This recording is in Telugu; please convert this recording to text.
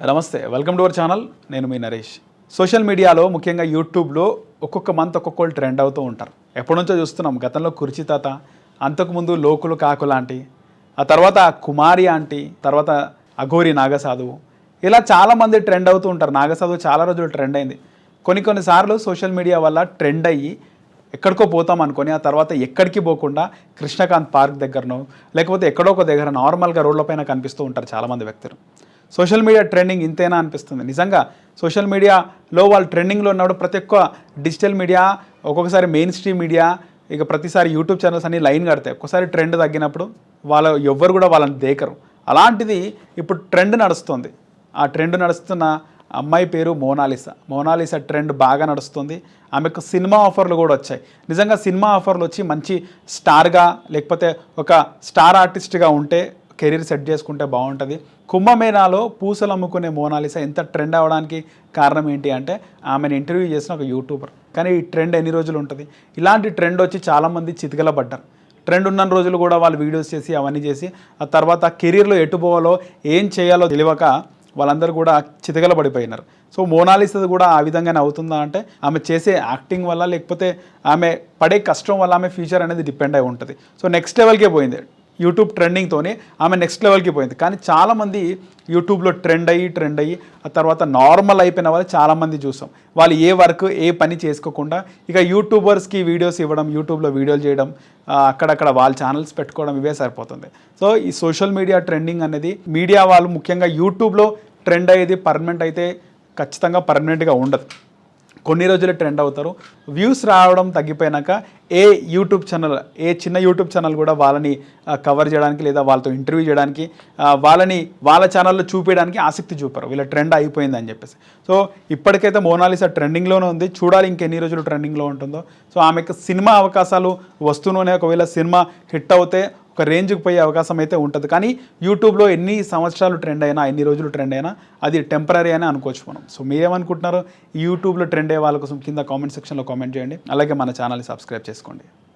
నమస్తే వెల్కమ్ టు అవర్ ఛానల్. నేను మీ నరేష్. సోషల్ మీడియాలో ముఖ్యంగా యూట్యూబ్లో ఒక్కొక్క మంత్ ఒక్కొక్కళ్ళు ట్రెండ్ అవుతూ ఉంటారు. ఎప్పటి నుంచో చూస్తున్నాం గతంలో కుర్చీ తాత అంతకుముందు లోకులు కాకు లాంటి ఆ తర్వాత కుమారి ఆంటీ తర్వాత అఘోరి నాగసాధువు. ఇలా చాలామంది ట్రెండ్ అవుతూ ఉంటారు. నాగసాధువు చాలా రోజులు ట్రెండ్ అయింది. కొన్ని కొన్నిసార్లు సోషల్ మీడియా వల్ల ట్రెండ్ అయ్యి ఎక్కడికో పోతాం అనుకొని ఆ తర్వాత ఎక్కడికి పోకుండా కృష్ణకాంత్ పార్క్ దగ్గరనో లేకపోతే ఎక్కడో ఒక దగ్గర నార్మల్గా రోడ్లపైన కనిపిస్తూ ఉంటారు చాలామంది వ్యక్తులు. సోషల్ మీడియా ట్రెండింగ్ ఇంతేనా అనిపిస్తుంది. నిజంగా సోషల్ మీడియాలో వాళ్ళు ట్రెండింగ్లో ఉన్నప్పుడు ప్రతి ఒక్క డిజిటల్ మీడియా ఒక్కొక్కసారి మెయిన్ స్ట్రీమ్ మీడియా ఇక ప్రతిసారి యూట్యూబ్ ఛానల్స్ అన్ని లైన్ కడతాయి. ఒక్కసారి ట్రెండ్ తగ్గినప్పుడు వాళ్ళ ఎవ్వరు కూడా వాళ్ళని దేకరు. అలాంటిది ఇప్పుడు ట్రెండ్ నడుస్తుంది. ఆ ట్రెండ్ నడుస్తున్న అమ్మాయి పేరు మోనాలిసా. మోనాలిసా ట్రెండ్ బాగా నడుస్తుంది. ఆమెకు సినిమా ఆఫర్లు కూడా వచ్చాయి. నిజంగా సినిమా ఆఫర్లు వచ్చి మంచి స్టార్గా లేకపోతే ఒక స్టార్ ఆర్టిస్ట్గా ఉంటే కెరీర్ సెట్ చేసుకుంటే బాగుంటుంది. కుంభమేళాలో పూసలు అమ్ముకునే మోనాలిసా ఎంత ట్రెండ్ అవ్వడానికి కారణం ఏంటి అంటే ఆమెను ఇంటర్వ్యూ చేసిన ఒక యూట్యూబర్. కానీ ఈ ట్రెండ్ ఎన్ని రోజులు ఉంటుంది? ఇలాంటి ట్రెండ్ వచ్చి చాలామంది చితికలబడ్డారు. ట్రెండ్ ఉన్న రోజులు కూడా వాళ్ళు వీడియోస్ చేసి అవన్నీ చేసి ఆ తర్వాత కెరీర్లో ఎటు పోవాలో ఏం చేయాలో తెలియక వాళ్ళందరూ కూడా చితగల పడిపోయినారు సో మోనాలిసది కూడా ఆ విధంగానే అవుతుందా అంటే ఆమె చేసే యాక్టింగ్ వల్ల లేకపోతే ఆమె పడే కష్టం వల్ల ఆమె ఫ్యూచర్ అనేది డిపెండ్ అయి ఉంటుంది. సో నెక్స్ట్ లెవెల్కే పోయింది. యూట్యూబ్ ట్రెండింగ్తోనే ఆమె నెక్స్ట్ లెవెల్కి పోయింది. కానీ చాలామంది యూట్యూబ్లో ట్రెండ్ అయ్యి ట్రెండ్ అయ్యి ఆ తర్వాత నార్మల్ అయిపోయిన వాళ్ళు చాలామంది చూసాం. వాళ్ళు ఏ వర్క్ ఏ పని చేసుకోకుండా ఇక యూట్యూబర్స్కి వీడియోస్ ఇవ్వడం యూట్యూబ్లో వీడియోలు చేయడం అక్కడక్కడ వాళ్ళ ఛానల్స్ పెట్టుకోవడం ఇవే సరిపోతుంది. సో ఈ సోషల్ మీడియా ట్రెండింగ్ అనేది మీడియా వాళ్ళు ముఖ్యంగా యూట్యూబ్లో ట్రెండ్ అయ్యేది పర్మనెంట్ అయితే ఖచ్చితంగా పర్మనెంట్గా ఉండదు. కొన్ని రోజులు ట్రెండ్ అవుతారు. వ్యూస్ రావడం తగ్గిపోయినాక ఏ యూట్యూబ్ ఛానల్ ఏ చిన్న యూట్యూబ్ ఛానల్ కూడా వాళ్ళని కవర్ చేయడానికి లేదా వాళ్ళతో ఇంటర్వ్యూ చేయడానికి వాళ్ళని వాళ్ళ ఛానల్లో చూపించడానికి ఆసక్తి చూపారు. వీళ్ళ ట్రెండ్ అయిపోయింది అని చెప్పేసి. సో ఇప్పటికైతే మోనాలిసా ట్రెండింగ్లోనే ఉంది. చూడాలి ఇంకెన్ని రోజులు ట్రెండింగ్లో ఉంటుందో. సో ఆమెకు సినిమా అవకాశాలు వస్తూనే ఒకవేళ సినిమా హిట్ అవుతే ఒక రేంజ్కి పోయే అవకాశం అయితే ఉంటుంది. కానీ యూట్యూబ్లో ఎన్ని సంవత్సరాలు ట్రెండ్ అయినా ఎన్ని రోజులు ట్రెండ్ అయినా అది టెంపరీ అని అనుకోవచ్చు మనం. సో మీరేమనుకుంటున్నారు? యూట్యూబ్లో ట్రెండ్ అయ్యే వాళ్ళ కోసం కింద కామెంట్ సెక్షన్లో కామెంట్ చేయండి. అలాగే మన ఛానల్ని సబ్స్క్రైబ్ చేసుకోండి.